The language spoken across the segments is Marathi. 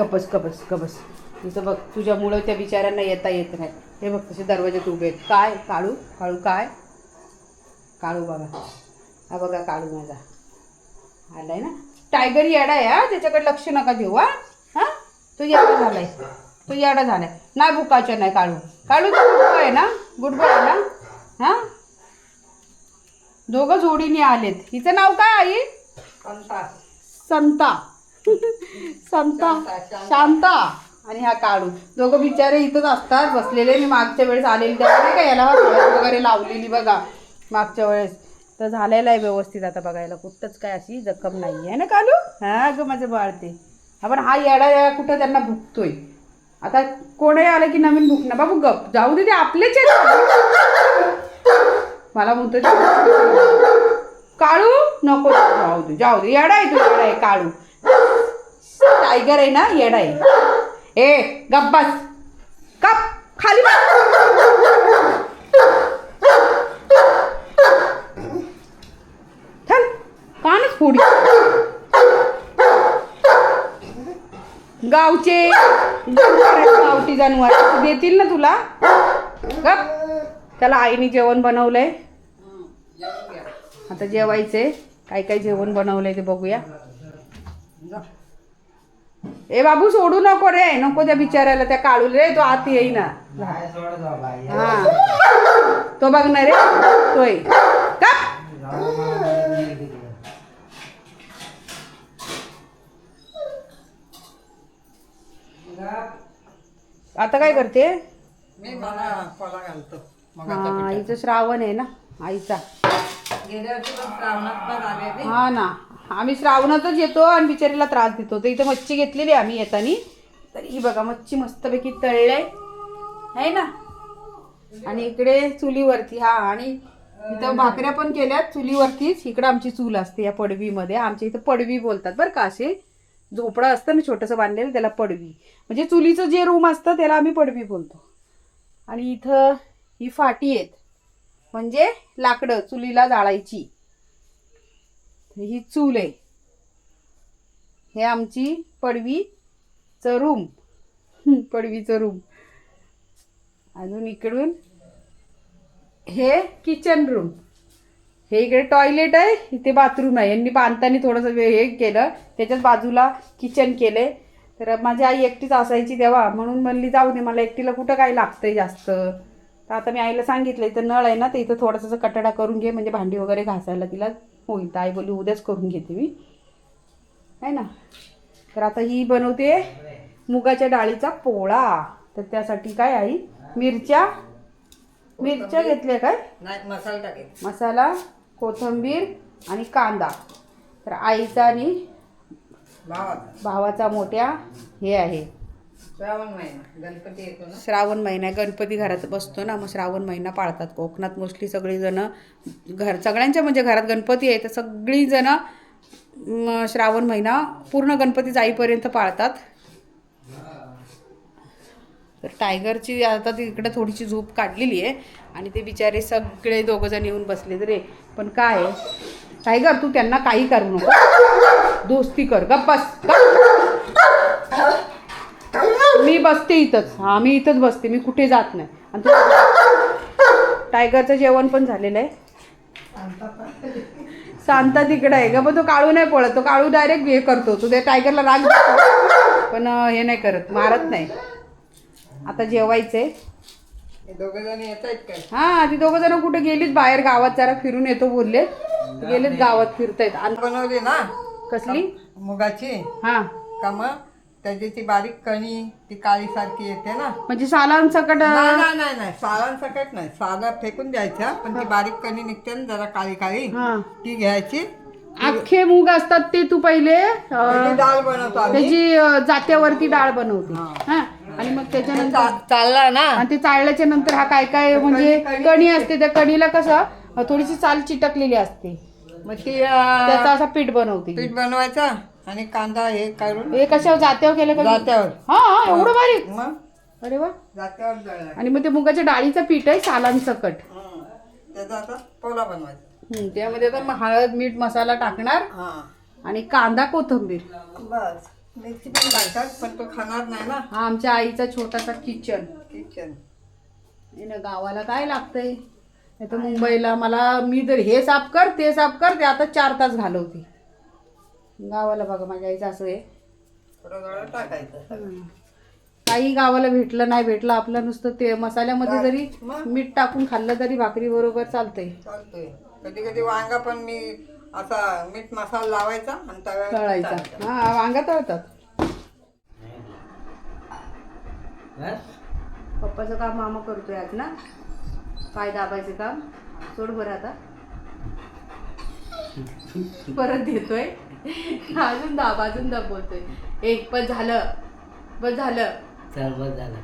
कपस कपस कपस इथं बघ तुझ्यामुळं त्या बिचाऱ्यांना येता येत नाही. हे बघ तसे दरवाज्यात उभे आहेत. काय काळू? काळू काय? काळू बघा. हा बघा काळू माझा. आलाय ना? टायगर येडा आहे हा? त्याच्याकडे लक्ष नका देऊ हा? हा? तो येडा झालाय. तो येडा झालाय. नाही बुकाच्या नाही काळू. काळू तो गुड आहे ना? गुड बॉय आहे ना? हा? दोघं जोडीने आलेत. हिचं नाव काय आई? संता. संता. शांता शांता. आणि हा काढू दोघं बिचारे इथंच असतात बसलेले. मी मागच्या वेळेस आलेली त्यामुळे नाही का याला वगैरे लावलेली बघा मागच्या वेळेस. तर झालेलं आहे व्यवस्थित आता बघायला. कुठंच काय अशी जखम नाही आहे ना कालू? हा ग माझं बाळते आपण हा येडा येडा कुठं त्यांना भुकतोय. आता कोणी आलं की नवीन भुकणार बाबू गप. जाऊ दे ते आपलेच मला म्हणतो काळू नको. जाऊ दे जाऊ दे. येडा आहे तू येडा आहे काळू. टायगर आहे ना येडा आहे. ए गप बस. गप खाली बस. चल कानच फोडी. गावचे गावठी जनावर देतील ना तुला? गप. त्याला आईने जेवण बनवलंय. आता जेवायचंय. काय काय जेवण बनवलंय ते बघूया. ए बाबू सोडू नको रे. नको त्या बिचाऱ्याला त्या काढू रे तो आत येईना. हा. तो बघणार रे. तोय. का आता काय करते? मी मला फळा घालतो. मग हा आईचं श्रावण आहे ना. आईचा. ते हा ना. आम्ही श्रावणातच येतो आणि बिचारीला त्रास देतो. तर इथं मच्छी घेतलेली आम्ही येतानी. तर ही बघा मच्छी मस्तपैकी तळले आहे ना? आणि इकडे चुलीवरती हा आणि इथं भाकऱ्या पण केल्यात चुलीवरतीच. इकडं आमची चूल असते या पडवीमध्ये. आमच्या इथं पडवी बोलतात बरं का असे. झोपडं असतं ना छोटंसं बांधलेलं त्याला पडवी. म्हणजे चुलीचं जे रूम असतं त्याला आम्ही पडवी बोलतो. आणि इथं ही फाटी आहेत. म्हणजे लाकडं चुलीला जाळायची. ही चूल आहे. हे आमची पडवीचं रूम पडवीचं रूम अजून इकडून हे किचन रूम हे इकडे टॉयलेट आहे इथे बाथरूम आहे. यांनी बांधताना थोडंसं हे केलं त्याच्याच बाजूला किचन केले. तर माझी आई एकटीच असायची तेव्हा म्हणून म्हणली जाऊ दे मला एकटीला कुठं काय लागतंय जास्त? तर आता मी आईला सांगितलं इथं नळ आहे ना तर इथं थोडंसं कटडा करून घे म्हणजे भांडी वगैरे घासायला तिला होईल तर आई बोलली उद्याच करून घेते मी. आहे ना? तर आता ही बनवते मुगाच्या डाळीचा पोळा. तर त्यासाठी काय आई? मिरच्या. मिरच्या घेतल्या काय? मसाला टाकेल. मसाला कोथिंबीर आणि कांदा. तर आईचा आणि भावाचा मोठ्या हे आहे. श्रावण महिना गणपती येतो ना? श्रावण महिना गणपती घरात बसतो ना मग श्रावण महिना पाळतात कोकणात मोस्टली सगळीजण घर सगळ्यांच्या म्हणजे घरात गणपती आहे तर सगळीजण श्रावण महिना पूर्ण गणपती जाईपर्यंत पाळतात. तर टायगरची आता तिकडं थोडीशी झोप काढलेली आहे आणि ते बिचारे सगळे दोघंजण येऊन बसले रे. पण काय आहे, टायगर तू त्यांना काही करू नको. दोस्ती कर. गप्प बस बसते इथंच. हा मी इथंच बसते. मी कुठे जात नाही. आणि तू टायगरचं जेवण पण झालेलं आहे. शांता तिकडे आहे. ग पण तो काळू नाही पळत. तो काळू डायरेक्ट हे करतो. तो त्या टायगरला राग देतो. पण हे नाही करत. मारत नाही. आता हे आहेत काय? हा ती दोघं जण कुठे गेलीत? बाहेर गावात जरा फिरून येतो बोलले. गेलेत गावात फिरतायत. बनवली ना? कसली? मुगाची? हा. का मग? त्याची ती बारीक कणी ती काळी सारखी येते ना. म्हणजे सालांसकट नाही नाही नाही नाही. सालां सकट नाही. साला फेकून द्यायच्या पण ती बारीक कणी निघते ना जरा काळी काळी. हा. ती घ्यायची. अख्खे मूग असतात ते तू पहिले अं, डाळ बनवतो आम्ही. त्याची अ, जात्यावरती डाळ बनवते. हा. आणि मग त्याच्यानंतर चा- चालला ना. आणि ते चाळल्याच्या नंतर हा काय काय म्हणजे कणी असते त्या कणीला कसं अ, थोडीशी चाल चिटकलेली असते. मग ती अं, त्याचा असा पीठ बनवते. पीठ बनवायचा. आणि कांदा हे करून हे कशावर? जात्यावर केलं का जात्यावर. हा हा, एवढं बारीक? मग? अरे वा. जात्यावर आणि मग ते मुगाच्या डाळीचं पीठ आहे सालांसकट त्याचा आता पोला बनवायचा. त्यामध्ये आता मग हळद मीठ मसाला टाकणार हा. आणि कांदा कोथिंबीर. बस. मिरची पण घालतात पण तो खाणार नाही ना. हा आमच्या आईचा छोटासा किचन. किचन. हे ना गावाला काय लागतंय? नाही तर मुंबईला मला मी तर हे साफ कर ते साफ कर ते आता चार तास घालवते. गावाला बघा माझ्या आईचं असं आहे. थोडं थोडं टाकायचं. काही गावाला भेटलं नाही भेटलं आपलं नुसतं ते मसाल्यामध्ये जरी मग? मीठ टाकून खाल्लं तरी भाकरी बरोबर चालतंय. चालतोय. कधी कधी वांगा पण मी असा मीठ मसाला लावायचा आणि तव्यावर तळायचा. तळायचा. हा वांगा तळतात. पप्पाचं काम मामा करतोय आज ना? पाय दाबायचं काम. सोड बरं आता. परत देतोय. अजून दाब अजून दाबवतोय एक पण झालं. बस झालं. चल बस झालं.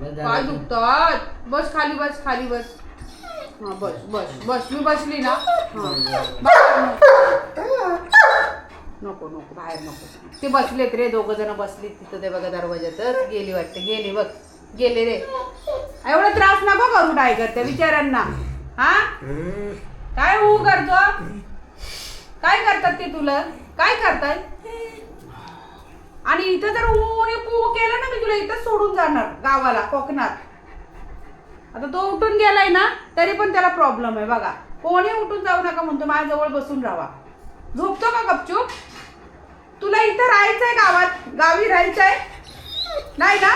बस पाय झालं दुखतात? बस खाली बस खाली बस. हा बस बस बस. मी बसली ना? हा. बाहेर नको. नको नको बाहेर नको. ते बसलेत रे दोघ जण बसलीत तिथं ते बघा दरवाजातच गेली वाटते गेली बघ. गेले रे. एवढा त्रास नको करू काय करते बिचाऱ्यांना हा? काय हू करतो? काय करतात ते तुला? काय करताय? आणि इथं जर ऊने पू केलं ना मी तुला इथं सोडून जाणार गावाला कोकणात. आता तो उठून गेलाय ना तरी पण त्याला प्रॉब्लेम आहे बघा. कोणी उठून जाऊ नका म्हणतो माझ्याजवळ बसून राहा. झोपतो का गपचूप? तुला इथं राहायचंय गावात? गावी राहायचंय? नाही ना?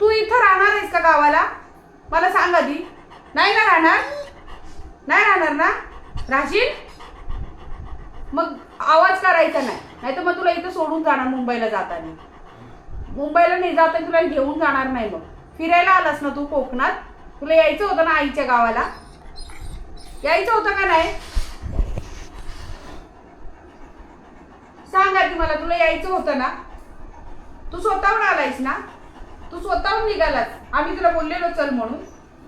तू इथं राहणार आहेस का गावाला? मला सांग आधी. नाही ना राहणार? नाही राहणार ना? राहशील मग आवाज करायचा नाही. नाही तर मग तुला इथं सोडून जाणार मुंबईला जाताना. मुंबईला नाही जाता तुला घेऊन जाणार नाही मग. फिरायला आलास ना तू कोकणात? तुला यायचं होतं ना आईच्या गावाला? यायचं होतं का नाही? सांगा ती मला तुला यायचं होतं ना? तू स्वतःहून आलायस ना? तू स्वतःहून निघालास. आम्ही तुला बोललेलो चल म्हणून.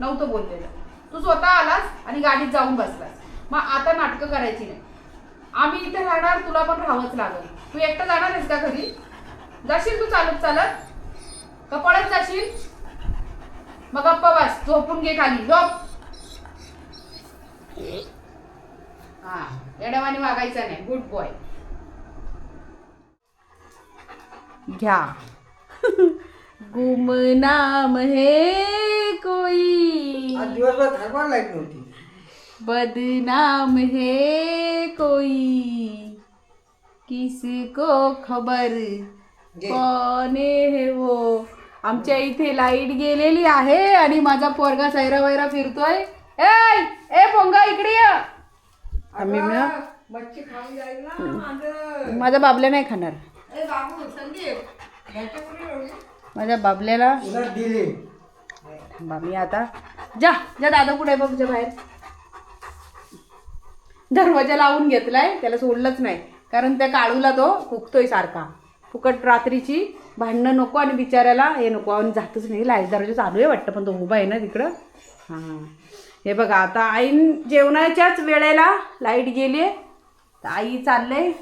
नव्हतं बोललेलं. तू स्वतः आलास आणि गाडीत जाऊन बसलास. मग आता नाटकं करायची नाही. आम्ही इथे राहणार तुला पण राहावंच लागेल. तू एकटं जाणार आहेस का घरी? जाशील तू चालत चालत? का पळत जाशील? मग गप्पा बस झोपून घे खाली. झोप. हा एडवाने वागायचा नाही. गुड बॉय घ्या. गुमनाम हे. दिवसभर घरभर लाइट नव्हती. बदनाम है कोई? किसको खबर कौन है वो? आमच्या इथे लाइट गेलेली आहे आणि माझा पोरगा सैरा वैरा फिरतोय. ए ए पोंगा इकडे ये. आम्ही मिळा? मच्छी खाऊन जाईल ना माझं. माझा बाबल्या नाही खाणार. ए बाबू संदीप? माझ्या बाबल्याला दिली. मी आता जा जा दादा कुठे बघ जा बाहेर. दरवाजा लावून घेतलाय त्याला सोडलंच नाही. कारण त्या काळूला तो फुकतोय सारखा. फुकट रात्रीची भांडणं नको आणि बिचाऱ्याला हे नको. आणि जातच नाही लाइट दरवाजा चालू आहे वाटतं पण तो उभा आहे ना तिकडं. हां. हे बघा आता आईन जेवणाच्याच वेळेला लाइट गेली आहे. तर आई चाललंय.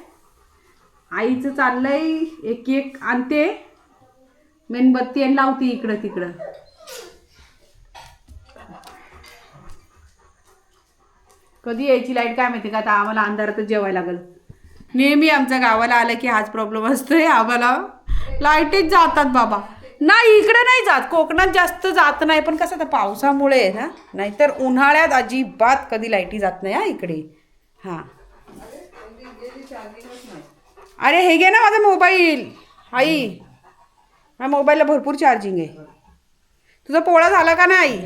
आईचं चाललंय एक एक आणते. मेणबत्ती आणि लावते इकडं तिकडं कधी यायची लाइट काय माहिती का? आता आम्हाला अंधारातच जेवायला लागल. नेहमी आमच्या गावाला आलं की हाच प्रॉब्लेम असतोय आम्हाला. लाईटीच जातात बाबा. नाही इकडे नाही जात. कोकणात जास्त जात नाही. पण कसं आता पावसामुळे आहे ना नाहीतर उन्हाळ्यात अजिबात कधी लाईटी जात नाही हा इकडे. हां. अरे हे घे ना माझा मोबाईल. आई हा मोबाईलला भरपूर चार्जिंग आहे. तुझा पोळा झाला का नाही?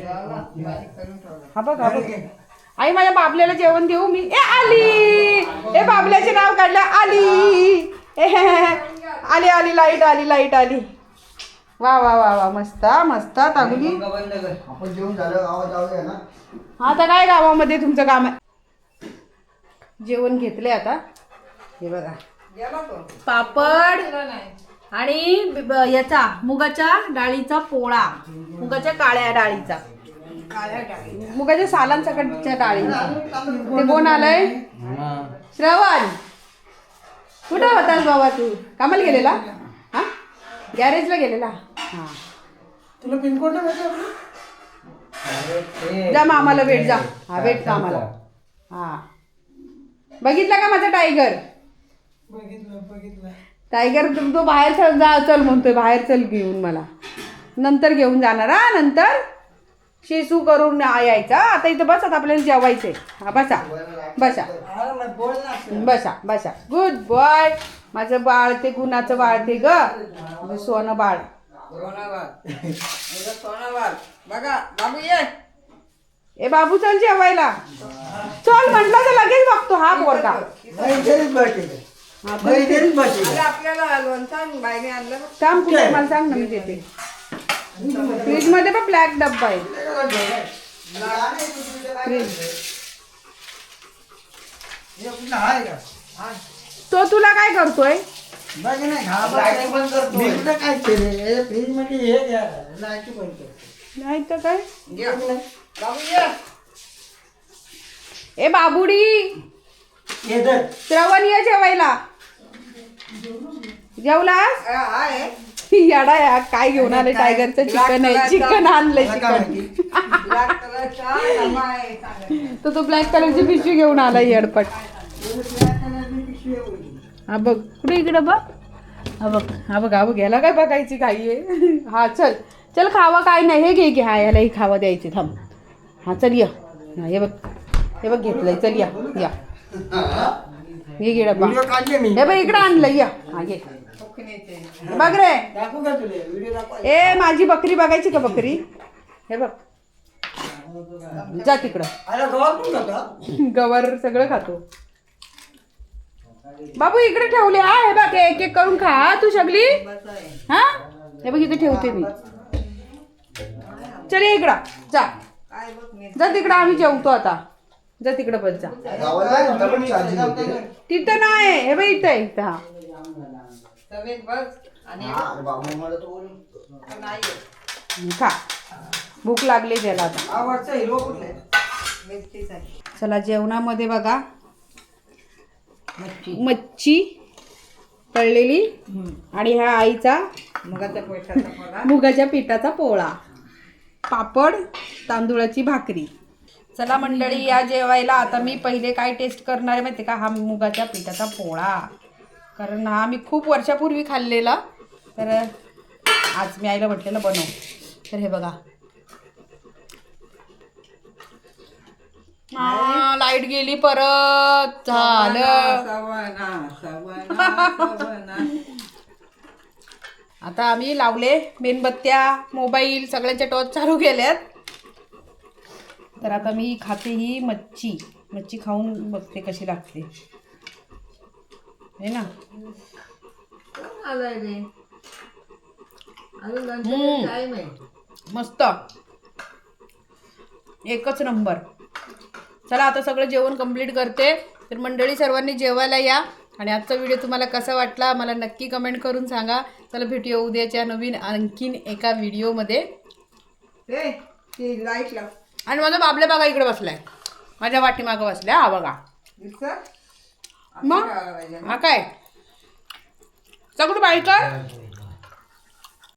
हा बघ हा बघ. आई माझ्या बाबल्याला जेवण देऊ मी. ए आली. ए बाबल्याचे नाव काढलं. आली. आली आली लाइट आली लाइट आली. वा वा वा वा. मस्त मस्त ना. आता काय गावामध्ये तुमचं काम आहे? जेवण घेतले आता. हे बघा. पापड आणि याचा मुगाच्या डाळीचा पोळा. मुगाच्या काळ्या डाळीचा. मुगाच्या सालांसकटच्या डाळीचा ते कोण आलंय? श्रवण. कुठं होतास बाबा तू? कामाला गेलेला? हा? गॅरेजला गेलेला? हा. तुला पिनकोड जा मामाला भेट जा. हा भेट मामाला हा. बघितला का माझा टायगर? बघितलं बघितलं. टायगर तो तो बाहेर चल जा चल म्हणतोय बाहेर चल घेऊन मला. नंतर घेऊन जाणार हा नंतर? शिसू करून यायचा. आता इथं बस आता आपल्याला जेवायचंय. हा बसा. बसा. बसा बसा. गुड बॉय माझं बाळ ते गुणाचं बाळते ग. सोनं बाळ. बघा बाबू ये ए बाबू चल जेवायला. चल म्हटलं तर लगेच बघतो हा बोरका आपल्याला लोणचं बाईने आणलं बघ. काम कुठे मला सांग ना मी देते. फ्रीजमध्ये पण ब्लॅक डब्बा आहे. फ्रीज हे कुठलं आहे का? तो तुला काय करतोय? बघ नाही लाइट बंद करतो मी कुठं काय केले फ्रीजमध्ये हे घ्या. लाइट बंद करतो नाही तर काय? ये. बाबू ये. ए बाबुडी. हे. श्रवण ये जेवायला. आहे. याडा या. काय घेऊन आले टायगरचं चिकन आहे? चिकन आणलंय चिकन? ब्लॅक कलरचा डबा आहे. चांगला. तर तो ब्लॅक कलरची पिशवी घेऊन आला येडपट. हा बघ कुठे इकडे बघ. हा बघ हा बघ हा बघ याला काय बघायची काही आहे? हा चल. चल खावा काय नाही. हे घे घे. हा यालाही खावा द्यायचे. थांब. हा चल या. हा हे बघ. हे बघ घेतलंय. चल या. या. हा? हे घे डब्बा. व्हिडिओ काढले मी. हे बघ इकडे आणलं या. हा घे कोकणीचे. बघ रे. दाखवू का तुला? व्हिडिओ दाखव. ए माझी बकरी बघायची का बकरी? हे बघ. जा तिकडं. अरे गव्हात पण खाता? गवर सगळं खातो. बाबू इकडे ठेवले. हा हे बघ एक एक करून खा. हा, तू सगळी? आहे. हा? हे बघ इथे ठेवते मी. चल ये इकडं. जा. काय बघ मी जा तिकडं आम्ही जेवतो आता. जा तिकडं जा. गावाला पण होते. तिथं नाही. हे बघ इथं आहे, इथं. हा समेत बस. आणि हा, अरे बाबा मला तो बोलून. तो नाही. आहे. खा. भूक लागली त्याला आता. चला जेवणामध्ये बघा. मच्छी. मच्छी तळलेली आणि हा आईचा मुगाच्या पोटाचा पोळा. मुगाच्या पिठाचा पोळा. पापड तांदूळाची भाकरी. चला मंडळी या जेवायला आता मी पहिले काय टेस्ट करणार आहे माहिती का? हा मुगाच्या पिठाचा पोळा. कारण हा मी खूप वर्षापूर्वी खाल्लेला. तर आज मी आईला म्हटलेलं बनव. तर हे बघा. लाइट गेली परत. झालं. सवना सवना सवना आता आम्ही लावले मेणबत्त्या मोबाईल सगळ्यांच्या टॉर्च चालू केल्यात तर आता मी खाते ही मच्छी. मच्छी खाऊन बघते कशी लागते. है ना? कोण आलाय रे. अजून हम्म. लंच टाइम आहे. मस्त. एकच नंबर. चला आता सगळं जेवण कंप्लीट करते. तर मंडळी सर्वांनी जेवायला या. आणि आजचा व्हिडिओ तुम्हाला कसा वाटला मला नक्की कमेंट करून सांगा. चला भेटूया उद्याच्या नवीन आणखीन एका व्हिडिओमध्ये लाइट लाव. आणि माझा बाबल्या बघा इकडे बसलाय. माझ्या वाटीमागं बसलाय हा बघा. मग? हा काय? सगळं बायकर